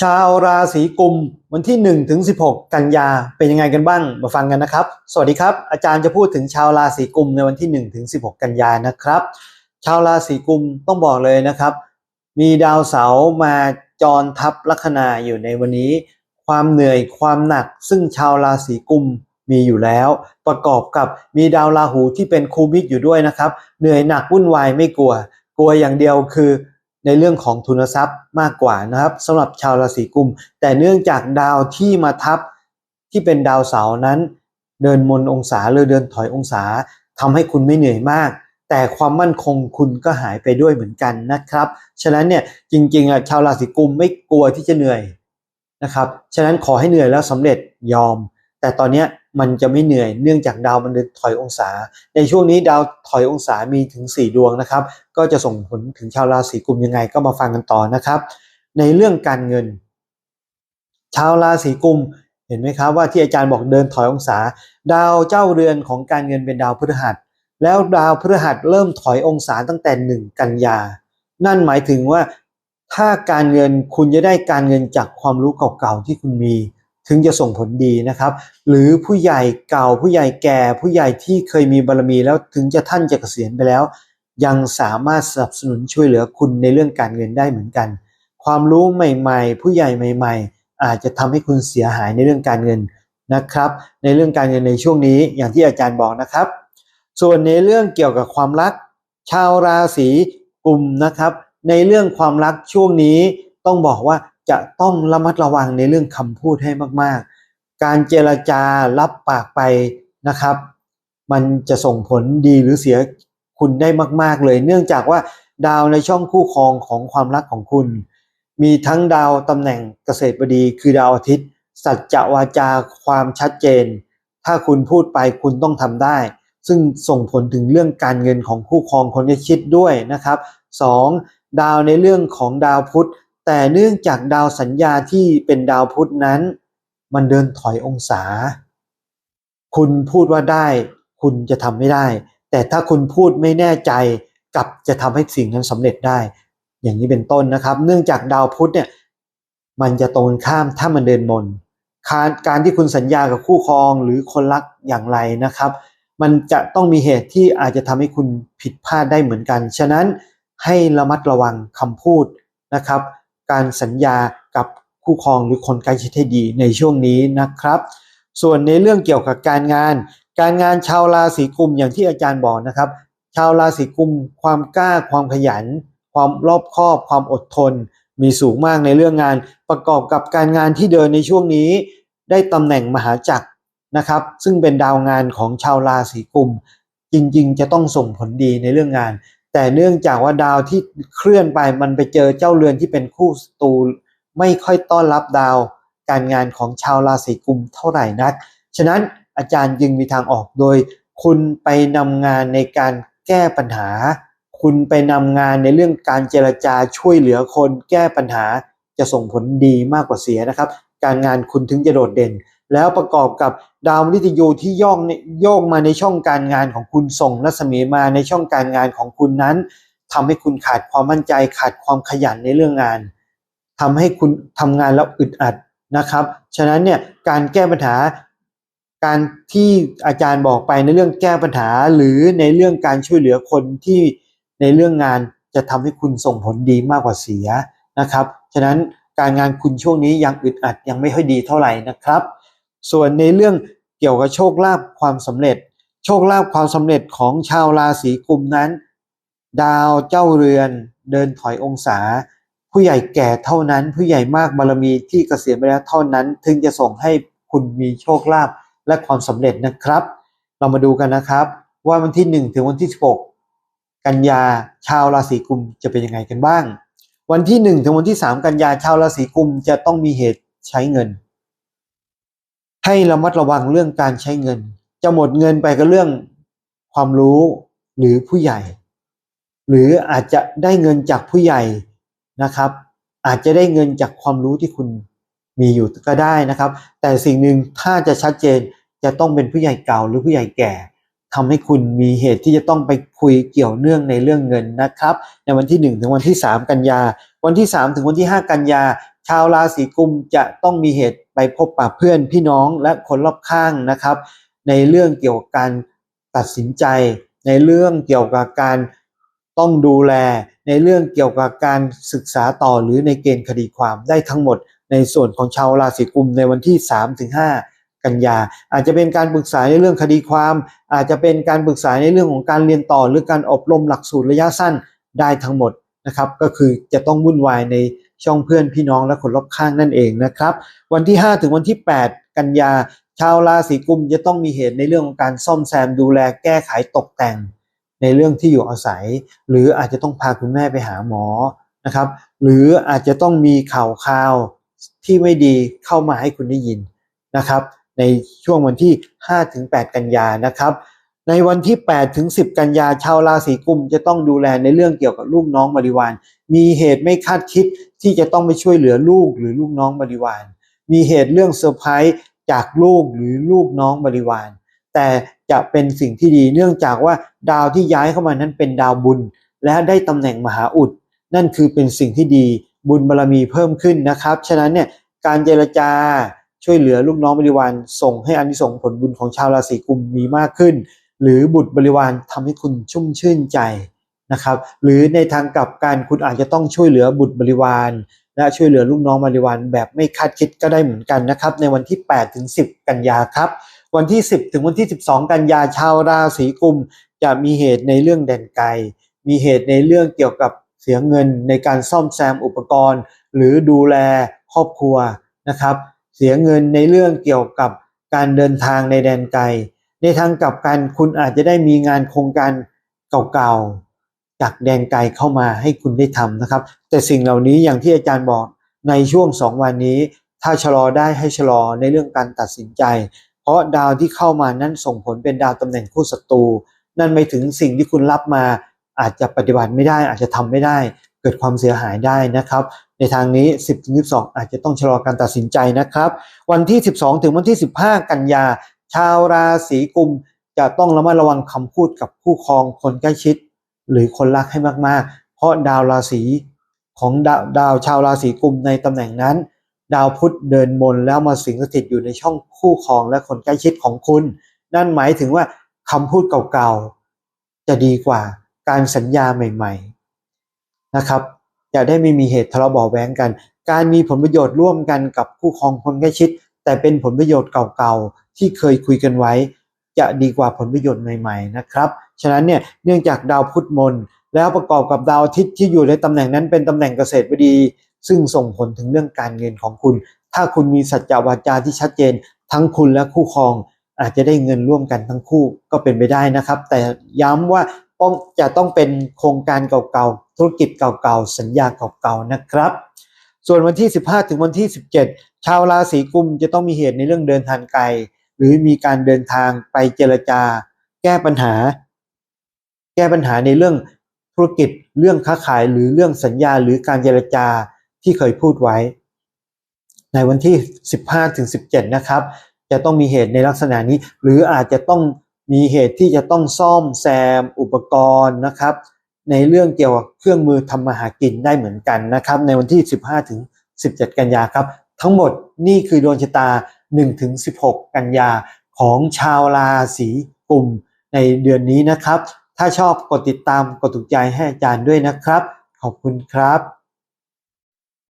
ชาวราศีกุมวันที่ 1 ถึง 16 กันยาเป็นยังไงกันบ้างมาฟังกันนะครับ สวัสดีครับ อาจารย์จะพูดถึงชาวราศีกุมในวันที่ 1 ถึง 16 กันยานะครับ ชาวราศีกุมต้องบอกเลยนะครับ มีดาวเสาร์มาจรทับลัคนาอยู่ในวันนี้ ความเหนื่อยความหนัก ซึ่งชาวราศีกุมมีอยู่แล้ว ประกอบกับมีดาวราหูที่เป็นคูบิกอยู่ด้วยนะครับ เหนื่อยหนักวุ่นวายไม่กลัว กลัวอย่างเดียวคือ ในเรื่องของทุนทรัพย์มากกว่านะครับสำหรับชาวราศีกุม แต่เนื่องจากดาวที่มาทับที่เป็นดาวเสาร์นั้น เดินมนองศาหรือเดินถอยองศาทำให้คุณไม่เหนื่อยมาก แต่ความมั่นคงคุณก็หายไปด้วยเหมือนกันนะครับ ฉะนั้นเนี่ยจริงๆอะชาวราศีกุมไม่กลัวที่จะเหนื่อยนะครับฉะนั้นขอให้เหนื่อยแล้วสำเร็จยอม แต่ตอนเนี้ย มันจะไม่เหนื่อยเนื่องจากดาวมันเดินถอยองศา ในช่วงนี้ดาวถอยองศามีถึง 4 ดวงนะครับ ก็จะส่งผลถึงชาวราศีกุมยังไงก็มาฟังกันต่อนะครับ ในเรื่องการเงิน ชาวราศีกุมเห็นไหมครับว่าที่อาจารย์บอกเดินถอยองศา ดาวเจ้าเรือนของการเงินเป็นดาวพฤหัส แล้วดาวพฤหัสเริ่มถอยองศาตั้งแต่1กันยา นั่นหมายถึงว่าถ้าการเงินคุณจะได้การเงินจากความรู้เก่าๆที่คุณมี ถึงจะส่งผลดีนะครับ หรือผู้ใหญ่เก่าผู้ใหญ่แก่ ผู้ใหญ่ที่เคยมีบารมีแล้วถึงจะท่านจะเกษียณไปแล้ว ยังสามารถสนับสนุนช่วยเหลือคุณในเรื่องการเงินได้เหมือนกัน ความรู้ใหม่ๆ ผู้ใหญ่ใหม่ ๆ อาจจะทำให้คุณเสียหายในเรื่องการเงินนะครับ ในเรื่องการเงินในช่วงนี้อย่างที่อาจารย์บอกนะครับ ส่วนในเรื่องเกี่ยวกับความรัก ชาวราศีกุมนะครับ ในเรื่องความรักช่วงนี้ต้องบอกว่า จะต้องระมัดระวังในเรื่องคำพูดให้มาก ๆ การเจรจารับปากไปนะครับ มันจะส่งผลดีหรือเสียคุณได้มาก ๆ เลย เนื่องจากว่าดาวในช่องคู่ครองของความรักของคุณ มีทั้งดาวตำแหน่งเกษตรบดี คือดาวอาทิตย์ สัจจะวาจาความชัดเจน ถ้าคุณพูดไปคุณต้องทำได้ ซึ่งส่งผลถึงเรื่องการเงินของคู่ครองคนที่ชิดด้วยนะครับ 2. ดาวในเรื่องของดาวพุธ แต่เนื่องจากดาวสัญญาที่เป็นดาวพุธนั้น มันเดินถอยองศา คุณพูดว่าได้ คุณจะทำไม่ได้ แต่ถ้าคุณพูดไม่แน่ใจกับจะทำให้สิ่งนั้นสำเร็จได้ อย่างนี้เป็นต้นนะครับ เนื่องจากดาวพุธเนี่ยมันจะตรงข้ามถ้ามันเดินมนการการที่คุณสัญญากับคู่ครองหรือคนรักอย่างไรนะครับ มันจะต้องมีเหตุที่อาจจะทำให้คุณผิดพลาดได้เหมือนกัน ฉะนั้นให้ระมัดระวังคำพูดนะครับ การสัญญากับคู่ครองหรือคนใกล้ชิดให้ดีในช่วงนี้นะครับ ส่วนในเรื่องเกี่ยวกับการงาน การงานชาวราศีกุมอย่างที่อาจารย์บอกนะครับ ชาวราศีกุมความกล้าความขยัน ความรอบคอบความอดทน มีสูงมากในเรื่องงาน ประกอบกับการงานที่เดินในช่วงนี้ ได้ตำแหน่งมหาจักรนะครับ ซึ่งเป็นดาวงานของชาวราศีกุมจริงๆ จะต้องส่งผลดีในเรื่องงาน แต่เนื่องจากว่าดาวที่เคลื่อนไปมันไปเจอเจ้าเรือนที่เป็นคู่ศัตรูไม่ค่อยต้อนรับดาวการงานของชาวราศีกุมเท่าไหร่นัก ฉะนั้นอาจารย์จึงมีทางออกโดย คุณไปนำงานในการแก้ปัญหา คุณไปนำงานในเรื่องการเจรจาช่วยเหลือคนแก้ปัญหาจะส่งผลดีมากกว่าเสียนะครับ การงานคุณถึงจะโดดเด่น แล้วประกอบกับดาวมฤตยูที่ย่องโยกมาในช่องการงานของคุณส่งรัศมีมาในช่องการงานของคุณนั้นทำให้คุณขาดความมั่นใจขาดความขยันในเรื่องงานทำให้คุณทำงานแล้วอึดอัดนะครับ ฉะนั้นเนี่ยการแก้ปัญหาการที่อาจารย์บอกไปในเรื่องแก้ปัญหาหรือในเรื่องการช่วยเหลือคนที่ในเรื่องงานจะทำให้คุณส่งผลดีมากกว่าเสียนะครับ ฉะนั้นการงานคุณช่วงนี้ยังอึดอัดยังไม่ค่อยดีเท่าไหร่นะครับ ส่วนในเรื่องเกี่ยวกับโชคลาภความสำเร็จ โชคลาภความสำเร็จของชาวราศีกุมนั้น ดาวเจ้าเรือนเดินถอยองศา ผู้ใหญ่แก่เท่านั้น ผู้ใหญ่มากบารมีที่เกษียณไปแล้วเท่านั้น ถึงจะส่งให้คุณมีโชคลาภและความสำเร็จนะครับ เรามาดูกันนะครับ ว่าวันที่ 1 ถึงวันที่ 16 กันยาชาวราศีกุมจะเป็นยังไงกันบ้าง วันที่ 1 ถึงวันที่ 3 กันยาชาวราศีกุมจะต้องมีเหตุใช้เงิน ให้ระมัดระวังเรื่องการใช้เงิน จะหมดเงินไปกับเรื่องความรู้หรือผู้ใหญ่ หรืออาจจะได้เงินจากผู้ใหญ่นะครับ อาจจะได้เงินจากความรู้ที่คุณมีอยู่ก็ได้นะครับ แต่สิ่งหนึ่งถ้าจะชัดเจนจะต้องเป็นผู้ใหญ่เก่าหรือผู้ใหญ่แก่ทำให้คุณมีเหตุที่จะต้องไปคุยเกี่ยวเนื่องในเรื่องเงินนะครับ ในวันที่ 1 ถึงวันที่ 3 กันยา วันที่ 3 ถึงวันที่ 5 กันยา ชาวราศีกุมจะต้องมีเหตุไปพบปะเพื่อนพี่น้องและคนรอบข้างนะครับ ในเรื่องเกี่ยวกับการตัดสินใจ ในเรื่องเกี่ยวกับการต้องดูแล ในเรื่องเกี่ยวกับการศึกษาต่อหรือในเกณฑ์คดีความได้ทั้งหมด ในส่วนของชาวราศีกุมในวันที่ 3-5 กันยา อาจจะเป็นการปรึกษาในเรื่องคดีความ อาจจะเป็นการปรึกษาในเรื่องของการเรียนต่อ หรือการอบรมหลักสูตรระยะสั้นได้ทั้งหมดนะครับก็คือจะต้องวุ่นวายใน ช่องเพื่อนพี่น้องและคนรอบข้างนั่นเองนะครับ วันที่ 5 ถึงวันที่ 8 กันยา ชาวราศีกุมจะต้องมีเหตุในเรื่องของการซ่อมแซมดูแลแก้ไขตกแต่ง ในเรื่องที่อยู่อาศัย หรืออาจจะต้องพาคุณแม่ไปหาหมอนะครับ หรืออาจจะต้องมีข่าวคราวที่ไม่ดีเข้ามาให้คุณได้ยินนะครับ ในช่วงวันที่5ถึง8กันยานะครับ ในวันที่ 8 ถึง 10 กันยาชาวราศีกุมจะต้องดูแลในเรื่องเกี่ยวกับลูกน้องบริวาร มีเหตุไม่คาดคิดที่จะต้องไปช่วยเหลือลูกหรือลูกน้องบริวาร มีเหตุเรื่องเซอร์ไพรส์จากลูกหรือลูกน้องบริวาร แต่จะเป็นสิ่งที่ดีเนื่องจากว่าดาวที่ย้ายเข้ามานั้นเป็นดาวบุญ และได้ตำแหน่งมหาอุด นั่นคือเป็นสิ่งที่ดีบุญบารรมีเพิ่มขึ้นนะครับ ฉะนั้นเนี่ยการเจรจาช่วยเหลือลูกน้องบริวารส่งให้อานิสงส์ผลบุญของชาวราศีกุมมีมากขึ้น หรือบุตรบริวารทำให้คุณชุ่มชื่นใจนะครับ หรือในทางกลับกันคุณอาจจะต้องช่วยเหลือบุตรบริวารและช่วยเหลือลูกน้องบริวารแบบไม่คาดคิดก็ได้เหมือนกันนะครับ ในวันที่8ถึง10 กันยาครับ วันที่ 10 ถึงวันที่ 12 กันยาชาวราศีกุม จะมีเหตุในเรื่องแดนไกล มีเหตุในเรื่องเกี่ยวกับเสียเงินในการซ่อมแซมอุปกรณ์ หรือดูแลครอบครัวนะครับ เสียเงินในเรื่องเกี่ยวกับการเดินทางในแดนไกล ในทางกลับกันคุณอาจจะได้มีงานโครงการเก่าๆจากแดนไกลเข้ามาให้คุณได้ทำนะครับ แต่สิ่งเหล่านี้อย่างที่อาจารย์บอกในช่วง 2 วันนี้ ถ้าชะลอได้ให้ชะลอในเรื่องการตัดสินใจ เพราะดาวที่เข้ามานั้นส่งผลเป็นดาวตำแหน่งคู่ศัตรูนั่นหมายถึงสิ่งที่คุณรับมา อาจจะปฏิบัติไม่ได้ อาจจะทำไม่ได้ เกิดความเสียหายได้นะครับ ในทางนี้ 10ถึง12 อาจจะต้องชะลอการตัดสินใจนะครับ วันที่ 12 ถึงวันที่ 15 กันยา ชาวราศีกุมจะต้องระมัดระวังคำพูดกับคู่ครองคนใกล้ชิด หรือคนรักให้มากๆ เพราะดาวราศีของดาวดาวชาวราศีกุมในตำแหน่งนั้น ดาวพุธเดินมนแล้วมาสิงสถิตอยู่ในช่องคู่ครองและคนใกล้ชิดของคุณ นั่นหมายถึงว่าคำพูดเก่าๆ จะดีกว่าการสัญญาใหม่ๆนะครับจะได้ไม่มีเหตุทะเลาะเบาะแว้งกัน การมีผลประโยชน์ร่วมกันกับคู่ครองคนใกล้ชิด แต่เป็นผลประโยชน์เก่าๆ ที่เคยคุยกันไว้ จะดีกว่าผลประโยชน์ใหม่ๆนะครับ ฉะนั้นเนี่ยเนื่องจากดาวพุธมน แล้วประกอบกับดาวอาทิตย์ที่อยู่ในตำแหน่งนั้นเป็นตำแหน่งเกษตรบดี ซึ่งส่งผลถึงเรื่องการเงินของคุณ ถ้าคุณมีสัจจวาจาที่ชัดเจน ทั้งคุณและคู่ครอง อาจจะได้เงินร่วมกันทั้งคู่ก็เป็นไปได้นะครับ แต่ย้ำว่าต้องจะต้องเป็นโครงการเก่าๆ ธุรกิจเก่าๆ สัญญาเก่าๆ นะครับ ส่วนวันที่ 15 ถึงวันที่ 17 ชาวราศีกุมจะต้องมีเหตุในเรื่องเดินทางไกล หรือมีการเดินทางไปเจรจา แก้ปัญหา แก้ปัญหาในเรื่องธุรกิจเรื่องค้าขายหรือเรื่องสัญญาหรือการเจรจาที่เคยพูดไว้ ในวันที่ 15ถึง17 นะครับ จะต้องมีเหตุในลักษณะนี้ หรืออาจจะต้องมีเหตุที่จะต้องซ่อมแซมอุปกรณ์นะครับ ในเรื่องเกี่ยวกับเครื่องมือทำมาหากินได้เหมือนกันนะครับ ในวันที่ 15ถึง17 กันยาครับ ทั้งหมดนี่คือดวงชะตา 1ถึง16 กันยาของชาวราศีกุมในเดือนนี้นะครับ ถ้าชอบกดติดตามกดถูกใจให้อาจารย์ด้วยนะครับ ขอบคุณครับ